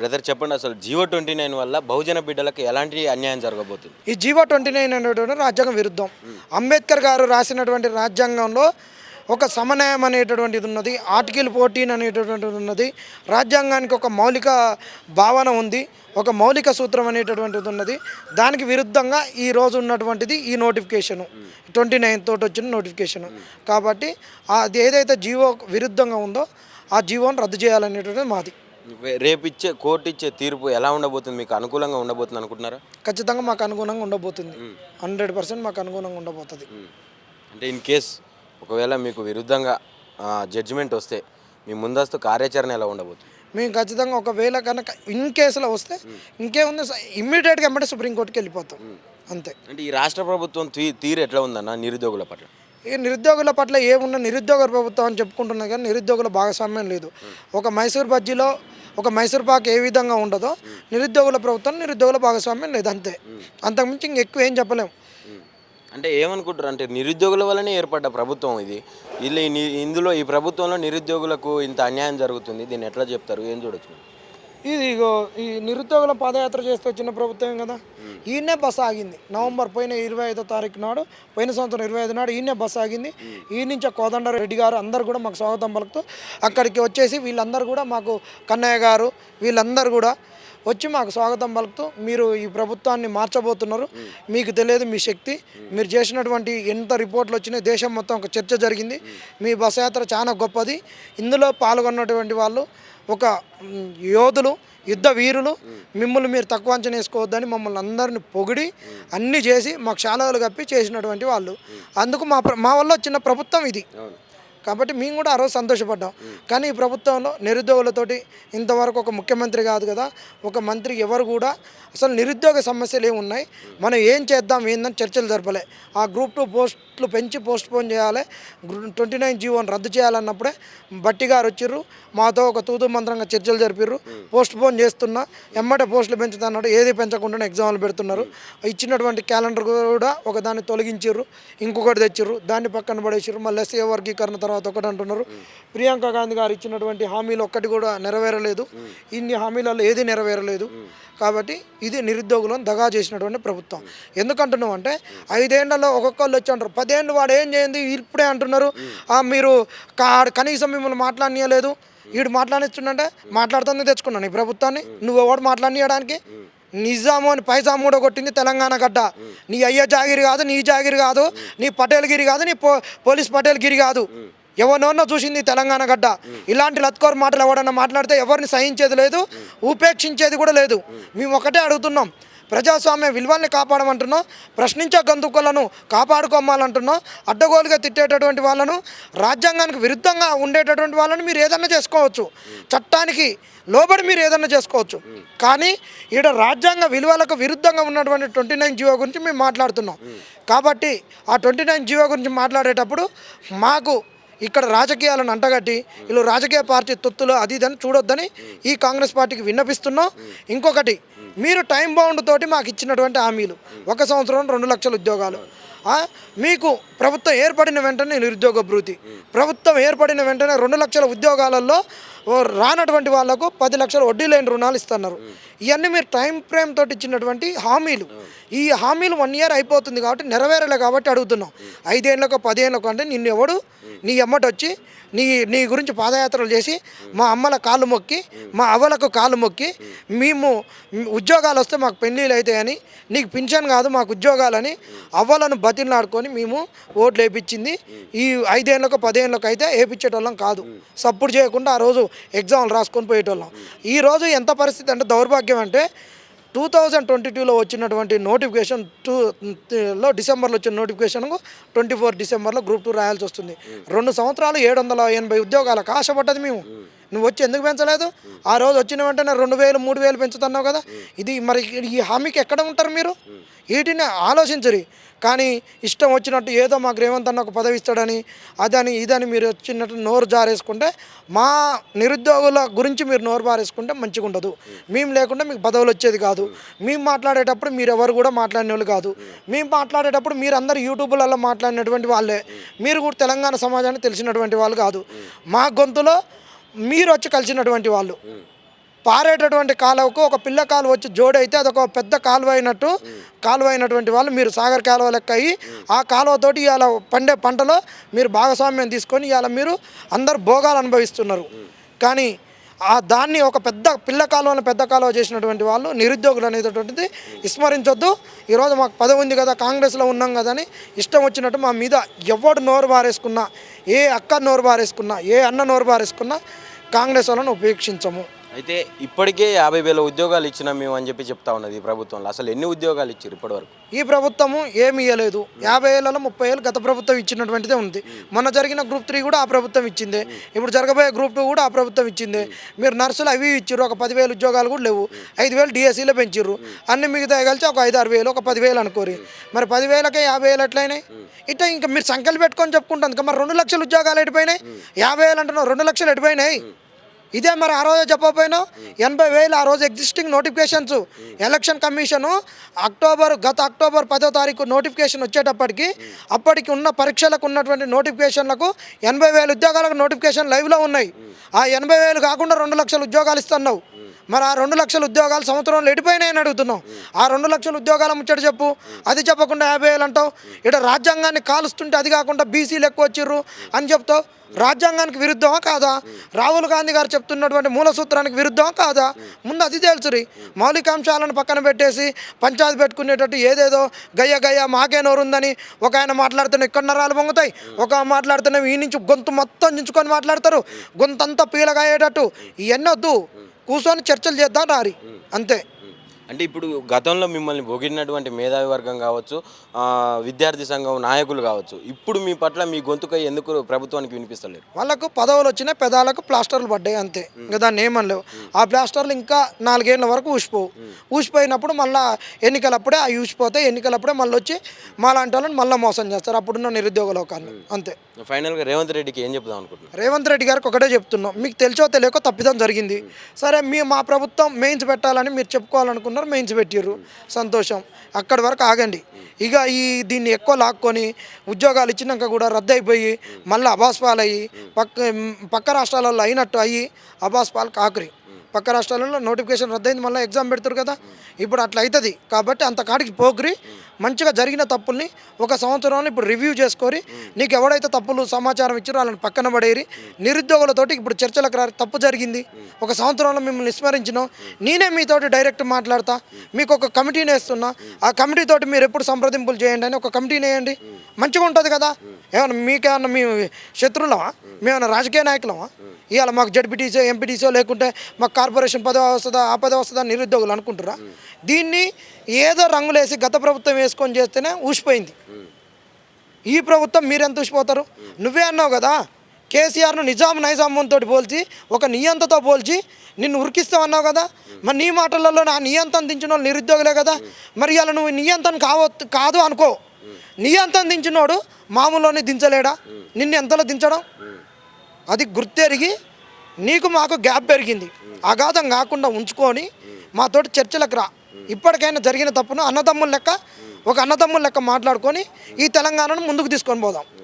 Brother చెప్పండి అసలు Jio twenty nine వల్ల బహుజన బిడ్డలకు ఎలాంటి అన్యాయం జరగబోతుంది? ఈ జీవో ట్వంటీ నైన్ అనేటువంటి రాజ్యాంగం విరుద్ధం. అంబేద్కర్ గారు రాసినటువంటి రాజ్యాంగంలో ఒక సమన్వయం అనేటటువంటిది ఉన్నది ఆర్టికల్ ఫోర్టీన్ అనేటటువంటిది ఉన్నది రాజ్యాంగానికి ఒక మౌలిక భావన ఉంది ఒక మౌలిక సూత్రం అనేటటువంటిది ఉన్నది. దానికి విరుద్ధంగా ఈ రోజు ఉన్నటువంటిది ఈ నోటిఫికేషను. ట్వంటీ నైన్ తోటి వచ్చిన నోటిఫికేషను. కాబట్టి అది ఏదైతే జీవో విరుద్ధంగా ఉందో ఆ జీవోని రద్దు చేయాలనేటువంటిది మాది. రేపు ఇచ్చే కోర్టు ఇచ్చే తీర్పు ఎలా ఉండబోతుంది? మీకు అనుకూలంగా ఉండబోతుంది అనుకుంటున్నారా? ఖచ్చితంగా మాకు అనుగుణంగా ఉండబోతుంది. హండ్రెడ్ పర్సెంట్ మాకు అనుగుణంగా ఉండబోతుంది. అంటే ఇన్ కేస్ ఒకవేళ మీకు విరుద్ధంగా జడ్జిమెంట్ వస్తే మీ ముందస్తు కార్యాచరణ ఎలా ఉండబోతుంది? మేము ఖచ్చితంగా ఒకవేళ కనుక ఇన్ కేసులో వస్తే ఇంకేముంది? ఇమ్మీడియట్గా వెంబడి సుప్రీంకోర్టుకి వెళ్ళిపోతాం. అంతే. అంటే ఈ రాష్ట్ర ప్రభుత్వం తీ తీరు ఎట్లా ఉందన్న నిరుద్యోగుల పట్ల? ఈ నిరుద్యోగుల పట్ల ఏమున్న నిరుద్యోగ ప్రభుత్వం అని చెప్పుకుంటున్నా కానీ నిరుద్యోగుల భాగస్వామ్యం లేదు. ఒక మైసూర్ బజ్జీలో ఒక మైసూర్ పాక్ ఏ విధంగా ఉండదో నిరుద్యోగుల ప్రభుత్వం నిరుద్యోగుల భాగస్వామ్యం లేదు అంతే. అంతకుమించి ఇంకెక్కువ ఏం చెప్పలేము అంటే ఏమనుకుంటారు అంటే నిరుద్యోగుల వల్లనే ఏర్పడ్డ ప్రభుత్వం ఇది. వీళ్ళు ఇందులో ఈ ప్రభుత్వంలో నిరుద్యోగులకు ఇంత అన్యాయం జరుగుతుంది. దీన్ని ఎట్లా చెప్తారు? ఏం చూడొచ్చు? ఇది ఈ నిరుద్యోగుల పాదయాత్ర చేస్తూ వచ్చిన ప్రభుత్వం కదా ఈయనే బస్సు ఆగింది. నవంబర్ పోయిన ఇరవై ఐదో తారీఖు నాడు పోయిన సంవత్సరం ఇరవై ఐదు నాడు ఈయనే బస్సు ఆగింది. ఈ నుంచి కోదండ రెడ్డి గారు అందరు కూడా మాకు స్వాగతం పలుకుతూ అక్కడికి వచ్చేసి వీళ్ళందరూ కూడా మాకు కన్నయ్య గారు వీళ్ళందరూ కూడా వచ్చి మాకు స్వాగతం పలుకుతూ మీరు ఈ ప్రభుత్వాన్ని మార్చబోతున్నారు. మీకు తెలియదు మీ శక్తి. మీరు చేసినటువంటి ఎంత రిపోర్ట్లు వచ్చినాయి దేశం మొత్తం ఒక చర్చ జరిగింది. మీ బస్ యాత్ర చాలా గొప్పది. ఇందులో పాల్గొన్నటువంటి వాళ్ళు ఒక యోధులు యుద్ధ వీరులు మిమ్మల్ని మీరు తక్కువ అంచనా వేసుకోవద్దని మమ్మల్ని అందరిని పొగిడి అన్నీ చేసి మాకు శాలలు కప్పి చేసినటువంటి వాళ్ళు. అందుకు మా ప్ర- మా వల్ల వచ్చిన ప్రభుత్వం ఇది. కాబట్టి మేము కూడా ఆ రోజు సంతోషపడ్డాం. కానీ ఈ ప్రభుత్వంలో నిరుద్యోగులతోటి ఇంతవరకు ఒక ముఖ్యమంత్రి కాదు కదా ఒక మంత్రి ఎవరు కూడా అసలు నిరుద్యోగ సమస్యలు ఏమి ఉన్నాయి మనం ఏం చేద్దాం ఏందని చర్చలు జరపలే. ఆ గ్రూప్ టూ పోస్టులు పెంచి పోస్ట్ పోన్ చేయాలి ట్వంటీ నైన్ జీవోని రద్దు చేయాలన్నప్పుడే బట్టి గారు వచ్చిర్రు మాతో ఒక తూతు మంత్రంగా చర్చలు జరిపిర్రు పోస్ట్ పోన్ చేస్తున్నా ఎమ్మటే పోస్టులు పెంచుతున్నారు ఏది పెంచకుండా ఎగ్జామ్లు పెడుతున్నారు. ఇచ్చినటువంటి క్యాలెండర్ కూడా ఒక దాన్ని తొలగించిర్రు ఇంకొకటి తెచ్చిర్రు దాన్ని పక్కన పడేసిర్రు మళ్ళీ ఎస్ఏ వర్గీకరణ తర్వాత ఒకటి అంటున్నారు. ప్రియాంక గాంధీ గారు ఇచ్చినటువంటి హామీలు ఒక్కటి కూడా నెరవేరలేదు. ఇన్ని హామీలలో ఏది నెరవేరలేదు. కాబట్టి ఇది నిరుద్యోగులను దగా చేసినటువంటి ప్రభుత్వం. ఎందుకంటున్నాం అంటే ఐదేళ్ళలో ఒక్కొక్కళ్ళు వచ్చి అంటారు. పదేళ్ళు వాడు ఏం చేయండి ఇప్పుడే అంటున్నారు. మీరు కనీసం మిమ్మల్ని మాట్లాడనీయలేదు. వీడు మాట్లాడిస్తుండే మాట్లాడుతుంది తెచ్చుకున్నాను ఈ ప్రభుత్వాన్ని. నువ్వు ఎవడు మాట్లాడనీయడానికి? నిజాము అని పైసా కూడా కొట్టింది తెలంగాణ గడ్డ. నీ అయ్య జాగిరి కాదు నీ జాగిరి కాదు నీ పటేల్ గిరి కాదు నీ పో పోలీస్ పటేల్ గిరి కాదు. ఎవరినోన్నో చూసింది తెలంగాణ గడ్డ. ఇలాంటి లత్కోర్ మాటలు ఎవడన్నా మాట్లాడితే ఎవరిని సహించేది లేదు ఉపేక్షించేది కూడా లేదు. మేము ఒకటే అడుగుతున్నాం. ప్రజాస్వామ్య విలువల్ని కాపాడమంటున్నాం. ప్రశ్నించే గంతుకులను కాపాడుకోమాలంటున్నాం అడ్డగోలుగా తిట్టేటటువంటి వాళ్ళను రాజ్యాంగానికి విరుద్ధంగా ఉండేటటువంటి వాళ్ళని మీరు ఏదన్నా చేసుకోవచ్చు. చట్టానికి లోబడి మీరు ఏదన్నా చేసుకోవచ్చు. కానీ ఈడ రాజ్యాంగ విలువలకు విరుద్ధంగా ఉన్నటువంటి ట్వంటీ నైన్ జీవో గురించి మేము మాట్లాడుతున్నాం. కాబట్టి ఆ ట్వంటీ నైన్ జీవో గురించి మాట్లాడేటప్పుడు మాకు ఇక్కడ రాజకీయాలను అంటగట్టి వీళ్ళు రాజకీయ పార్టీ తొత్తులు అది ఇదని చూడొద్దని ఈ కాంగ్రెస్ పార్టీకి విన్నపిస్తున్నాం. ఇంకొకటి మీరు టైం బౌండ్ తోటి మాకు ఇచ్చినటువంటి హామీలు. ఒక సంవత్సరం రెండు లక్షల ఉద్యోగాలు. మీకు ప్రభుత్వం ఏర్పడిన వెంటనే నిరుద్యోగ భృతి. ప్రభుత్వం ఏర్పడిన వెంటనే రెండు లక్షల ఉద్యోగాలలో రానటువంటి వాళ్ళకు పది లక్షల వడ్డీ లేని రుణాలు ఇస్తున్నారు. ఇవన్నీ మీరు టైం ఫ్రేమ్ తోటి ఇచ్చినటువంటి హామీలు. ఈ హామీలు వన్ ఇయర్ అయిపోతుంది కాబట్టి నెరవేరలే కాబట్టి అడుగుతున్నాం. ఐదేళ్ళకో పదేళ్ళకో అంటే నిన్ను ఎవడు నీ ఎమ్మటి వచ్చి నీ నీ గురించి పాదయాత్రలు చేసి మా అమ్మల కాళ్ళు మొక్కి మా అవ్వలకు కాళ్ళు మొక్కి మేము ఉద్యోగాలు వస్తే మాకు పెళ్ళిళ్ళు అవుతాయని నీకు పింఛన్ కాదు మాకు ఉద్యోగాలని అవ్వలను బతిలాడుకొని మేము ఓట్లు వేయించింది ఈ ఐదేళ్ళకు పదేళ్ళకు అయితే వేయించేటోళ్ళం కాదు. సప్పుడు చేయకుండా ఆ రోజు ఎగ్జామ్లు రాసుకొని పోయేటోళ్ళం. ఈ రోజు ఎంత పరిస్థితి అంటే దౌర్భాగ్యం. అంటే టూ థౌజండ్ ట్వంటీ టూలో వచ్చినటువంటి నోటిఫికేషన్ టూ లో డిసెంబర్లో వచ్చిన నోటిఫికేషన్ ట్వంటీ ఫోర్ డిసెంబర్లో గ్రూప్ టూ రాయాల్సి వస్తుంది. రెండు సంవత్సరాలు ఏడు వందల ఎనభై ఉద్యోగాలకు ఆశపడ్డది మేము. నువ్వు వచ్చి ఎందుకు పెంచలేదు? ఆ రోజు వచ్చిన వెంటనే రెండు వేలు మూడు వేలు పెంచుతున్నావు కదా? ఇది మరి ఈ హామీకి ఎక్కడ ఉంటారు మీరు? వీటిని ఆలోచించరు. కానీ ఇష్టం వచ్చినట్టు ఏదో మాకు రేవంత్ అన్న ఒక పదవి ఇస్తాడని అదని ఇదని మీరు వచ్చినట్టు నోరు జారేసుకుంటే మా నిరుద్యోగుల గురించి మీరు నోరు బారేసుకుంటే మంచిగా ఉండదు. మేము లేకుండా మీకు పదవులు వచ్చేది కాదు. మేము మాట్లాడేటప్పుడు మీరు ఎవరు కూడా మాట్లాడిన వాళ్ళు కాదు. మేము మాట్లాడేటప్పుడు మీరు అందరు యూట్యూబ్లలో మాట్లాడినటువంటి వాళ్ళే. మీరు కూడా తెలంగాణ సమాజానికి తెలిసినటువంటి వాళ్ళు కాదు. మా గొంతులో మీరు వచ్చి కలిసినటువంటి వాళ్ళు. పారేటటువంటి కాలువకు ఒక పిల్ల కాలువ వచ్చి జోడైతే అదొక పెద్ద కాలువ అయినట్టు కాలువ అయినటువంటి వాళ్ళు మీరు సాగర్ కాలువ లెక్క అయ్యి ఆ కాలువతోటి ఇవాళ పండే పంటలో మీరు భాగస్వామ్యం తీసుకొని ఇవాళ మీరు అందరు భోగాలు అనుభవిస్తున్నారు. కానీ ఆ దాన్ని ఒక పెద్ద పిల్ల కాలువను పెద్ద కాలువ చేసినటువంటి వాళ్ళు నిరుద్యోగులు అనేటటువంటిది విస్మరించొద్దు. ఈరోజు మాకు పదవి ఉంది కదా కాంగ్రెస్లో ఉన్నాం కదా అని ఇష్టం వచ్చినట్టు మా మీద ఎవడు నోరు బారేసుకున్నా ఏ అక్క నోరు బారేసుకున్నా ఏ అన్న నోరు బారేసుకున్నా కాంగ్రెస్ వాళ్ళని ఉపేక్షించము. అయితే ఇప్పటికే యాభై వేల ఉద్యోగాలు ఇచ్చినాం మేము అని చెప్పి చెప్తా ఉన్నది ఈ ప్రభుత్వంలో. అసలు ఎన్ని ఉద్యోగాలు ఇచ్చారు ఇప్పటివరకు? ఈ ప్రభుత్వము ఏమి ఇవ్వలేదు యాభై ఏళ్ళలో ముప్పై ఏళ్ళు గత ప్రభుత్వం ఇచ్చినటువంటిదే ఉంది. మొన్న జరిగిన గ్రూప్ త్రీ కూడా ఆ ప్రభుత్వం ఇచ్చింది. ఇప్పుడు జరగబోయే గ్రూప్ టూ కూడా ఆ ప్రభుత్వం ఇచ్చింది. మీరు నర్సులు అవి ఇచ్చారు. ఒక పదివేలు ఉద్యోగాలు కూడా లేవు. ఐదు వేలు డిఎస్సీలో పెంచిర్రు. అన్ని మిగతా కలిసి ఒక ఐదు ఆరు వేలు ఒక పదివేలు అనుకోరి. మరి పదివేలకే యాభై వేలు ఎట్లయినాయి? ఇట్లా ఇంకా మీరు సంఖ్యలు పెట్టుకొని చెప్పుకుంటాను ఇంకా మరి రెండు లక్షల ఉద్యోగాలు ఎడిపోయినాయి యాభై వేలు అంటున్నావు రెండు లక్షలు ఎడిపోయినాయి ఇదే మరి ఆ రోజు చెప్పకపోయినా ఎనభై వేలు ఆ రోజు existing notifications election commission October గత అక్టోబర్ పదో తారీఖు నోటిఫికేషన్ వచ్చేటప్పటికి అప్పటికి ఉన్న పరీక్షలకు ఉన్నటువంటి నోటిఫికేషన్లకు ఎనభై వేల ఉద్యోగాలకు నోటిఫికేషన్ లైవ్లో ఉన్నాయి. ఆ ఎనభై వేలు కాకుండా రెండు లక్షల ఉద్యోగాలు ఇస్తున్నావు. మరి ఆ రెండు లక్షల ఉద్యోగాలు సంవత్సరంలో ఎడిపోయినాయని అడుగుతున్నావు. ఆ రెండు లక్షల ఉద్యోగాల ముచ్చట చెప్పు. అది చెప్పకుండా యాభై వేలు అంటావు. ఇక్కడ రాజ్యాంగాన్ని కాలుస్తుంటే అది కాకుండా బీసీలు ఎక్కువ వచ్చిర్రు అని చెప్తావు. రాజ్యాంగానికి విరుద్ధమా కాదా? రాహుల్ గాంధీ గారు చెప్తున్నటువంటి మూల సూత్రానికి విరుద్ధం కాదా? ముందు అది తెలుసురి మౌలికాంశాలను పక్కన పెట్టేసి పంచాయతీ పెట్టుకునేటట్టు ఏదేదో గయ్య గయ్య మాకే నోరుందని ఒక ఆయన మాట్లాడుతున్న ఇక్కడ నరాలు పొంగుతాయి. ఒక మాట్లాడుతున్న ఈ నుంచి గొంతు మొత్తం దించుకొని మాట్లాడతారు. గొంతంతా పీలగాయేటట్టు. ఇవన్నీ వద్దు. కూర్చొని చర్చలు చేద్దాం రారి. అంతే. అంటే ఇప్పుడు గతంలో మిమ్మల్ని పొగిడినటువంటి మేధావి వర్గం కావచ్చు విద్యార్థి సంఘం నాయకులు కావచ్చు ఇప్పుడు మీ పట్ల మీ గొంతుకై ఎందుకు ప్రభుత్వానికి వినిపిస్తలేరు? వాళ్ళకు పదవులు వచ్చినాయి పెదాలకు ప్లాస్టర్లు పడ్డాయి అంతే. ఇంకా దాన్ని ఏమనలేవు. ఆ ప్లాస్టర్లు ఇంకా నాలుగేళ్ళ వరకు ఊసిపోవు. ఊసిపోయినప్పుడు మళ్ళీ ఎన్నికలప్పుడే అవి ఊసిపోతాయి ఎన్నికలప్పుడే మళ్ళీ వచ్చి మాలాంటి వాళ్ళని మళ్ళీ మోసం చేస్తారు. అప్పుడున్న నిరుద్యోగ లోకాన్ని. అంతే. ఫైనల్గా రేవంత్ రెడ్డికి ఏం చెప్దాం అనుకుంటున్నారు? రేవంత్ రెడ్డి గారికి ఒకటే చెప్తున్నాం. మీకు తెలిసో తెలియకో తప్పిదం జరిగింది. సరే మీ మా ప్రభుత్వం మెయిన్స్ పెట్టాలని మీరు చెప్పుకోవాలనుకున్నారు మెయిన్స్ పెట్టిర్రు సంతోషం. అక్కడి వరకు ఆగండి. ఇక ఈ దీన్ని ఎక్కువ లాక్కొని ఉద్యోగాలు ఇచ్చినాక కూడా రద్దు అయిపోయి మళ్ళీ అబాస్పాలు అయ్యి పక్క పక్క రాష్ట్రాలలో అయినట్టు అయ్యి అబాస్పాలు కాకరి పక్క రాష్ట్రాలలో నోటిఫికేషన్ రద్దయింది మళ్ళీ ఎగ్జామ్ పెడతారు కదా. ఇప్పుడు అట్లా అవుతుంది కాబట్టి అంత కాడికి మంచిగా జరిగిన తప్పుల్ని ఒక సంవత్సరంలో ఇప్పుడు రివ్యూ చేసుకొని నీకు ఎవడైతే తప్పులు సమాచారం ఇచ్చారో వాళ్ళని పక్కన పడేరి నిరుద్యోగులతోటి ఇప్పుడు చర్చలకు రా తప్పు జరిగింది. ఒక సంవత్సరంలో మిమ్మల్ని విస్మరించినాం. నేనే మీతోటి డైరెక్ట్ మాట్లాడతా. మీకు ఒక కమిటీని వేస్తున్నా. ఆ కమిటీతోటి మీరు ఎప్పుడు సంప్రదింపులు చేయండి అని ఒక కమిటీని వేయండి. మంచిగా ఉంటుంది కదా. ఏమన్నా మీకేమన్నా మీ శత్రువులమా? మేమన్నా రాజకీయ నాయకులమా? ఇవాళ మాకు జడ్పీటీసో ఎంపీటీసో లేకుంటే మాకు కార్పొరేషన్ పదవి వస్తుందా ఆ పదవి వస్తుందా నిరుద్యోగులు అనుకుంటారా దీన్ని ఏదో రంగులేసి గత ప్రభుత్వం వేసుకొని చేస్తేనే ఊసిపోయింది. ఈ ప్రభుత్వం మీరెంత ఊసిపోతారు? నువ్వే అన్నావు కదా కేసీఆర్ను నిజాం నైజాముతో పోల్చి ఒక నియంతతో పోల్చి నిన్ను ఉరికిస్తామన్నావు కదా? మరి నీ మాటలలో నా నియంత్రణ దించిన వాళ్ళు నిరుద్యోగులే కదా? మరి ఇలా నువ్వు నియంత్రణ కావద్దు కాదు అనుకో. నియంత్రణ దించినోడు మామూలుని దించలేడా? నిన్ను ఎంతలో దించడం? అది గుర్తెరిగి నీకు మాకు గ్యాప్ పెరిగింది. అగాధం కాకుండా ఉంచుకొని మాతోటి చర్చలకు రా. ఇప్పటికైనా జరిగిన తప్పును అన్నదమ్ముల లెక్క ఒక అన్నదమ్ముల లెక్క మాట్లాడుకొని ఈ తెలంగాణను ముందుకు తీసుకొని పోదాం.